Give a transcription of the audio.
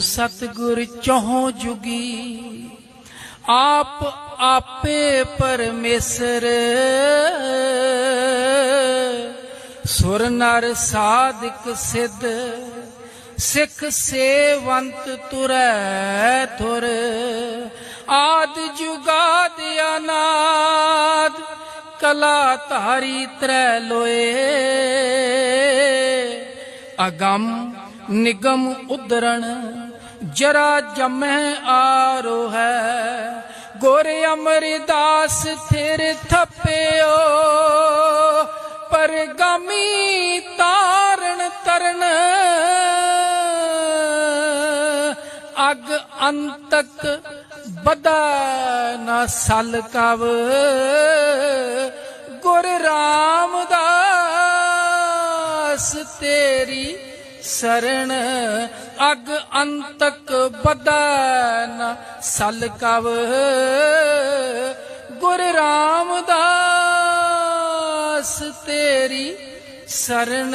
ਸਤਿਗੁਰ ਚੌਹ ਜੁਗੀ, ਆਪ ਆਪੇ ਪਰਮੇਸ਼ਰ। ਸੁਰ ਨਰ ਸਾਧਿਕ ਸਿੱਧ, ਸਿੱਖ ਸੇਵੰਤ ਤੁਰੈ ਤੁਰ ਆਦ ਜੁਗਾਦ ਅਨਾਦ, ਕਲਾ ਧਾਰੀ ਤਰੈ ਲੋਏ। ਅਗੰਮ ਨਿਗਮ ਉਦਰਣ ਜਰਾ ਜਮੈ ਆਰੋ ਹੈ। ਗੁਰ ਅਮਰਦਾਸ ਥਿਰ ਥਪਿਓ। ਪਰਗਾਮੀ ਤਾਰਨ ਤਰਨ। ਅਗ ਅੰਤਕ ਬਦਾ ਨਾ ਸਲ ਕਵ। ਗੁਰ ਰਾਮਦਾਸ ਤੇਰੀ ਸਰਣ ਅਗ ਅੰਤਕ ਬਦਾ ਨਾ ਸਲ ਕਵ ਗੁਰ ਰਾਮਦਾਸ ਤੇਰੀ ਸਰਣ